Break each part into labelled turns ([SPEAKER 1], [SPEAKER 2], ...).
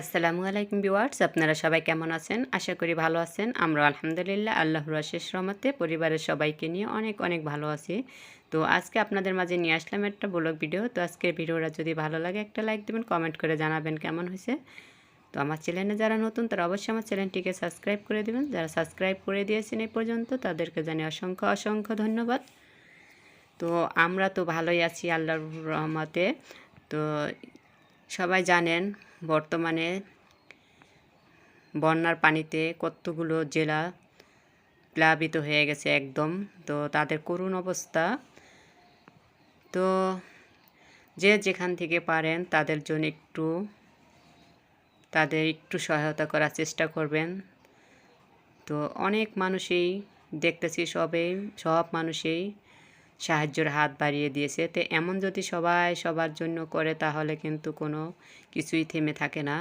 [SPEAKER 1] আসসালামু আলাইকুম বিওয়ার্স আপনারা সবাই কেমন আছেন? আশা করি ভালো আছেন। আমরা আলহামদুলিল্লাহ, আল্লাহর আশেষ রহমতে পরিবারের সবাইকে নিয়ে অনেক অনেক ভালো আছি। তো আজকে আপনাদের মাঝে নিয়ে আসলাম একটা ব্লগ ভিডিও। তো আজকের ভিডিওটা যদি ভালো লাগে, একটা লাইক দেবেন, কমেন্ট করে জানাবেন কেমন হয়েছে। তো আমার চ্যানেলে যারা নতুন, তারা অবশ্যই আমার চ্যানেলটিকে সাবস্ক্রাইব করে দেবেন। যারা সাবস্ক্রাইব করে দিয়েছেন এই পর্যন্ত, তাদেরকে জানি অসংখ্য অসংখ্য ধন্যবাদ। তো আমরা তো ভালোই আছি, আল্লাহর রহমতে। তো সবাই জানেন বর্তমানে বন্যার পানিতে কতগুলো জেলা প্লাবিত হয়ে গেছে একদম। তো তাদের করুণ অবস্থা। তো যে যেখান থেকে পারেন তাদের জন্য একটু, তাদের একটু সহায়তা করার চেষ্টা করবেন। তো অনেক মানুষই দেখতেছি সবে, সব মানুষই সাহায্যের হাত বাড়িয়ে দিয়েছে। তো এমন যদি সবাই সবার জন্য করে, তাহলে কিন্তু কোনো কিছুই থেমে থাকে না।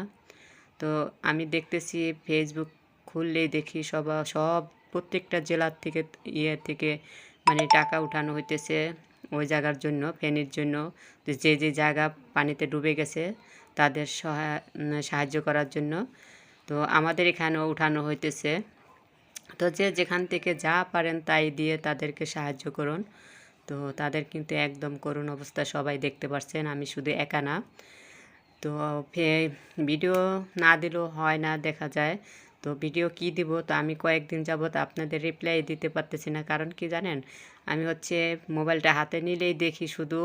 [SPEAKER 1] তো আমি দেখতেছি ফেসবুক খুললেই দেখি সব সব প্রত্যেকটা জেলার থেকে ইয়ে থেকে মানে টাকা উঠানো হইতেছে ওই জায়গার জন্য, ফেনির জন্য। যে যে জায়গা পানিতে ডুবে গেছে, তাদের সাহায্য করার জন্য। তো আমাদের এখানেও উঠানো হইতেছে। তো যে যেখান থেকে যা পারেন তাই দিয়ে তাদেরকে সাহায্য করুন। তো তাদের কিন্তু একদম করুণ অবস্থা সবাই দেখতে পাচ্ছেন আমি শুধু একা না। তো ভিডিও না দিলেও হয় না দেখা যায়। তো ভিডিও কি দিব? তো আমি কয়েকদিন যাবত আপনাদের রিপ্লাই দিতে পারতেছি না, কারণ কি জানেন? আমি হচ্ছে মোবাইলটা হাতে নিলেই দেখি শুধু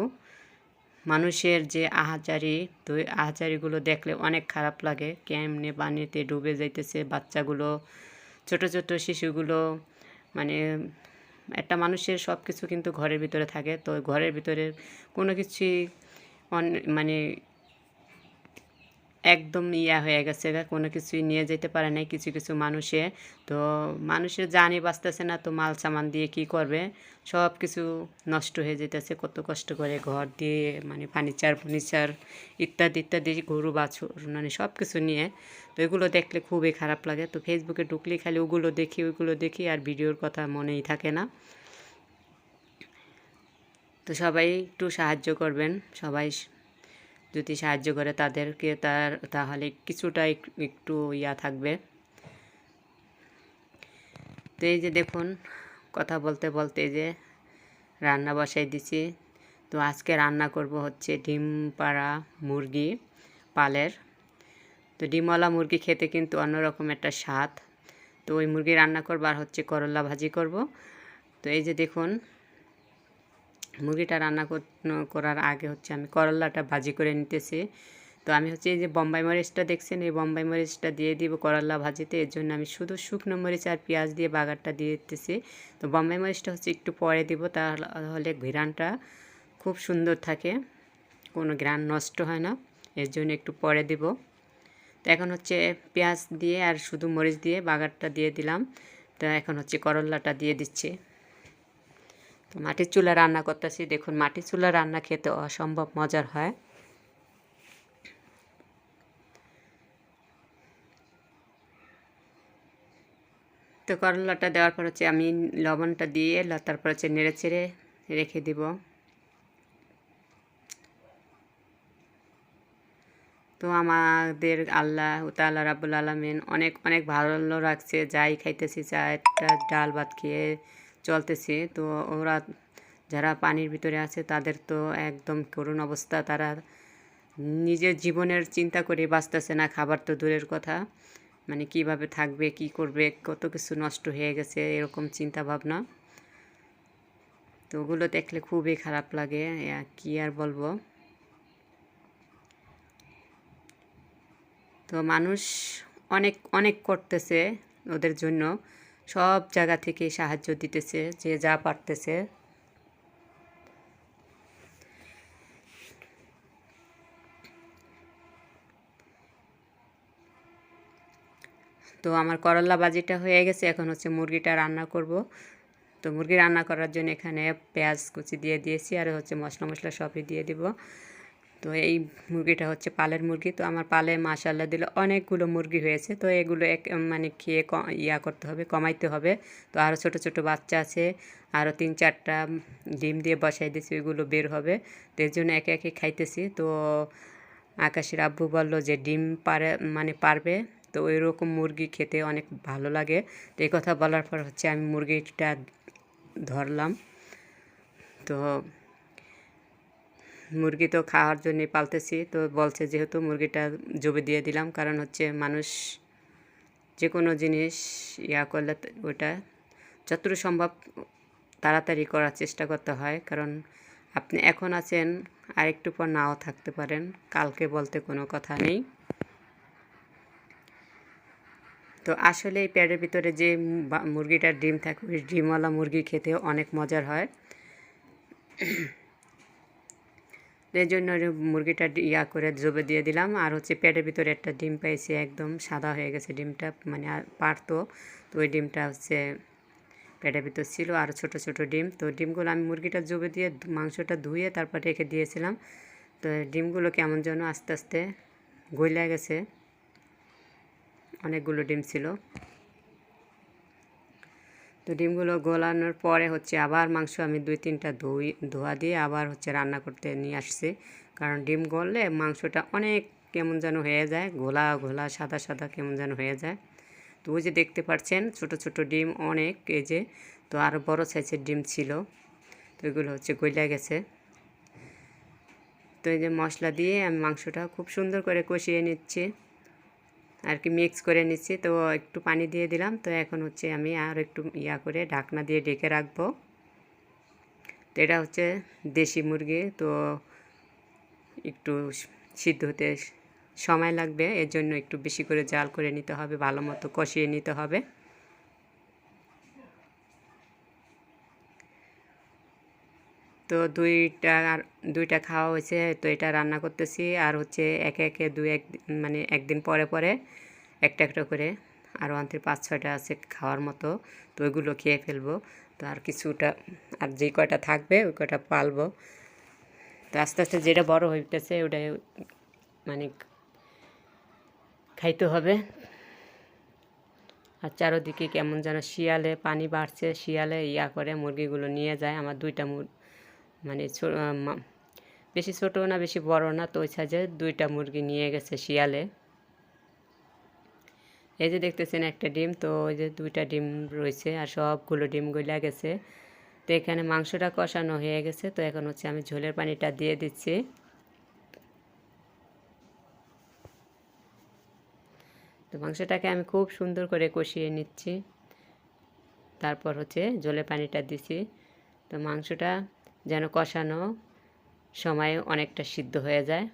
[SPEAKER 1] মানুষের যে আহাচারি তো আহাচারিগুলো দেখলে অনেক খারাপ লাগে। কেমনে পানিতে ডুবে যাইতেছে বাচ্চাগুলো, ছোট ছোট শিশুগুলো মানে একটা মানুষের সব কিছু কিন্তু ঘরের ভিতরে থাকে। তো ঘরের ভিতরে কোনো কিছুই মানে একদম ইয়া হয়ে গেছে কোনো কিছুই নিয়ে যেতে পারে নাই কিছু কিছু মানুষে। তো মানুষের জানি বাঁচতেছে না, তো মাল সামান দিয়ে কি করবে? সব কিছু নষ্ট হয়ে যেতেছে, কত কষ্ট করে ঘর দিয়ে মানে ফার্নিচার ফার্নিচার ইত্যাদি ইত্যাদি, গরু, বাছুর মানে সব কিছু নিয়ে। তো এগুলো দেখলে খুবই খারাপ লাগে। তো ফেসবুকে ঢুকলে খালি ওগুলো দেখি, ওইগুলো দেখি, আর ভিডিওর কথা মনেই থাকে না। তো সবাই একটু সাহায্য করবেন, সবাই যদি সাহায্য করে তাদেরকে তার, তাহলে কিছুটা একটু ইয়া থাকবে। তো এই যে দেখুন, কথা বলতে বলতে যে রান্না বসাই দিছি। তো আজকে রান্না করব হচ্ছে ডিম পাড়া মুরগি পালের। তো ডিমওয়ালা মুরগি খেতে কিন্তু অন্যরকম একটা স্বাদ। তো ওই মুরগি রান্না করব আর হচ্ছে করলা ভাজি করব। তো এই যে দেখুন মুরগিটা রান্না করার আগে হচ্ছে আমি করলাটা ভাজি করে নিতেছি। তো আমি হচ্ছে এই যে বম্বাই মরিচটা দেখছেন, এই বম্বাই মরিচটা দিয়ে দিব করলা ভাজিতে। এর জন্য আমি শুধু শুকনো মরিচ আর পেঁয়াজ দিয়ে বাগারটা দিয়ে দিতেছি। তো বম্বাই মরিচটা হচ্ছে একটু পরে দিব, তাহলে ঘিরানটা খুব সুন্দর থাকে, কোনো গ্রান নষ্ট হয় না। এর জন্য একটু পরে দিব। তো এখন হচ্ছে পেঁয়াজ দিয়ে আর শুধু মরিচ দিয়ে বাগারটা দিয়ে দিলাম। তো এখন হচ্ছে করল্লাটা দিয়ে দিচ্ছি। তো মাটির চুলা রান্না করতেছি। দেখুন, মাটির চুলা রান্না খেতে অসম্ভব মজার হয়। তো করলাটা দেওয়ার পর হচ্ছে আমি লবণটা দিয়ে তারপর হচ্ছে নেড়ে চেড়ে রেখে দিব। তো আমাদের আল্লাহ তাল্লাহ রাবুল আলমিন অনেক অনেক ভালো রাখছে। যাই খাইতেছি চারটা ডাল ভাত খেয়ে চলতেছে। তো ওরা যারা পানির ভিতরে আছে, তাদের তো একদম করুণ অবস্থা। তারা নিজের জীবনের চিন্তা করে বাঁচতেছে না, খাবার তো দূরের কথা। মানে কীভাবে থাকবে, কি করবে, কত কিছু নষ্ট হয়ে গেছে, এরকম চিন্তা ভাবনা তো ওগুলো দেখলে খুবই খারাপ লাগে কি আর বলব? তো মানুষ অনেক অনেক করতেছে ওদের জন্য। সব জায়গা থেকে সাহায্য দিতেছে, যে যা পারতেছে। তো আমার করল্লা বাজিটা হয়ে গেছে, এখন হচ্ছে মুরগিটা রান্না করব। তো মুরগি রান্না করার জন্য এখানে পেঁয়াজ কুচি দিয়ে দিয়েছি, আর হচ্ছে মশলা মশলা সবই দিয়ে দিব। তো এই মুরগিটা হচ্ছে পালের মুরগি। তো আমার পালে মাশাল্লাহ দিলে অনেকগুলো মুরগি হয়েছে। তো এগুলো এক মানে খেয়ে ইয়া করতে হবে, কমাইতে হবে। তো আরও ছোট ছোট বাচ্চা আছে আরও তিন চারটা ডিম দিয়ে বসাই দিয়েছি, ওইগুলো বের হবে। তো এর জন্য একে একে খাইতেছি। তো আকাশের আব্বু বলল যে ডিম পারে মানে পারবে। তো ওই রকম মুরগি খেতে অনেক ভালো লাগে। তো এই কথা বলার পর হচ্ছে আমি মুরগিটা ধরলাম। তো মুরগি তো খাওয়ার জন্য পালতেছি। তো বলছে যেহেতু মুরগিটা জবে দিয়ে দিলাম, কারণ হচ্ছে মানুষ যে কোনো জিনিস ইয়া করলে ওটা যতটুকু সম্ভব তাড়াতাড়ি করার চেষ্টা করতে হয়। কারণ আপনি এখন আছেন আর একটু পর নাও থাকতে পারেন। কালকে বলতে কোনো কথা নেই। তো আসলে এই প্যাডের ভিতরে যে মুরগিটার ডিম থাকে, ওই ডিমওয়ালা মুরগি খেতে অনেক মজার হয়। এই জন্য মুরগিটা ইয়া করে জবে দিয়ে দিলাম। আর হচ্ছে পেটের ভিতরে একটা ডিম পাইছি, একদম সাদা হয়ে গেছে ডিমটা মানে পারতো। তো ওই ডিমটা হচ্ছে পেটের ভিতর ছিল, আর ছোট ছোট ডিম। তো ডিমগুলো আমি মুরগিটা জবে দিয়ে মাংসটা ধুয়ে তারপর রেখে দিয়েছিলাম। তো ডিমগুলো কেমন যেন আস্তে আস্তে গইলা গেছে। অনেকগুলো ডিম ছিল। তো ডিমগুলো গলানোর পরে হচ্ছে আবার মাংস আমি দুই তিনটা ধুই, ধোয়া দিয়ে আবার হচ্ছে রান্না করতে নিয়ে আসছি। কারণ ডিম গললে মাংসটা অনেক কেমন যেন হয়ে যায়, ঘোলা ঘোলা, সাদা সাদা কেমন যেন হয়ে যায়। তো ওই যে দেখতে পাচ্ছেন ছোট ছোট ডিম অনেক, এই যে তো আরও বড় সাইজের ডিম ছিল। তো এগুলো হচ্ছে গইলা গেছে। তো এই যে মশলা দিয়ে আমি মাংসটা খুব সুন্দর করে কষিয়ে নিচ্ছি। আর কি মিক্স করে নিচ্ছি। তো একটু পানি দিয়ে দিলাম। তো এখন হচ্ছে আমি আর একটু ইয়া করে ঢাকনা দিয়ে ডেকে রাখব। তো এটা হচ্ছে দেশি মুরগি। তো একটু সিদ্ধ হতে সময় লাগবে। এর জন্য একটু বেশি করে জাল করে নিতে হবে, ভালো মতো কষিয়ে নিতে হবে। তো দুইটা আর দুইটা খাওয়া হয়েছে, তো এটা রান্না করতেছি। আর হচ্ছে একে একে দুই এক মানে একদিন পরে পরে একটা একটা করে আরও অন্তের পাঁচ ছয়টা আছে খাওয়ার মতো, তো ওইগুলো খেয়ে ফেলব। তো আর কিছুটা, আর যে কয়টা থাকবে ওই কয়টা পালবো। তো আস্তে আস্তে যেটা বড় হইতেছে ওটাই মানে খাইতে হবে। আর চারোদিকে কেমন যেন শিয়ালে পানি বাড়ছে, শিয়ালে ইয়া করে মুরগিগুলো নিয়ে যায়, আমার দুইটা মুর মানে বেশি ছোটো না, বেশি বড় না, তো ওই সাইজে দুইটা মুরগি নিয়ে গেছে শিয়ালে। এই যে দেখতেছেন একটা ডিম, তো ওই যে দুইটা ডিম রয়েছে আর সবগুলো ডিম গইলা গেছে। তো এখানে মাংসটা কষানো হয়ে গেছে, তো এখন হচ্ছে আমি ঝোলের পানিটা দিয়ে দিচ্ছি। তো মাংসটাকে আমি খুব সুন্দর করে কষিয়ে নিচ্ছি। তারপর হচ্ছে ঝোলের পানিটা দিছি তো মাংসটা যেন কষানো সময় অনেকটা সিদ্ধ হয়ে যায়।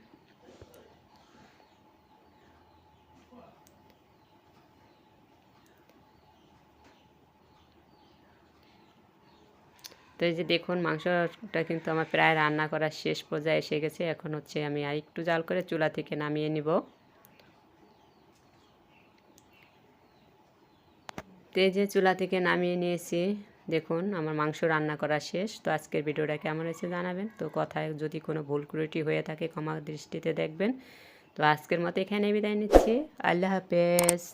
[SPEAKER 1] তো এই যে দেখুন, মাংসটা কিন্তু আমার প্রায় রান্না করার শেষ পর্যায়ে এসে গেছে। এখন হচ্ছে আমি আর একটু জাল করে চুলা থেকে নামিয়ে নিব। তো এই যে চুলা থেকে নামিয়ে নিয়েছি। দেখুন, আমার মাংস রান্না করা শেষ। তো আজকের ভিডিওটা কেমন হয়েছে জানাবেন। তো কথায় যদি কোনো ভুল ক্রুটি হয়ে থাকে ক্ষমা দৃষ্টিতে দেখবেন। তো আজকের মতো এখানে বিদায় নিচ্ছি। আল্লাহ হাফেজ।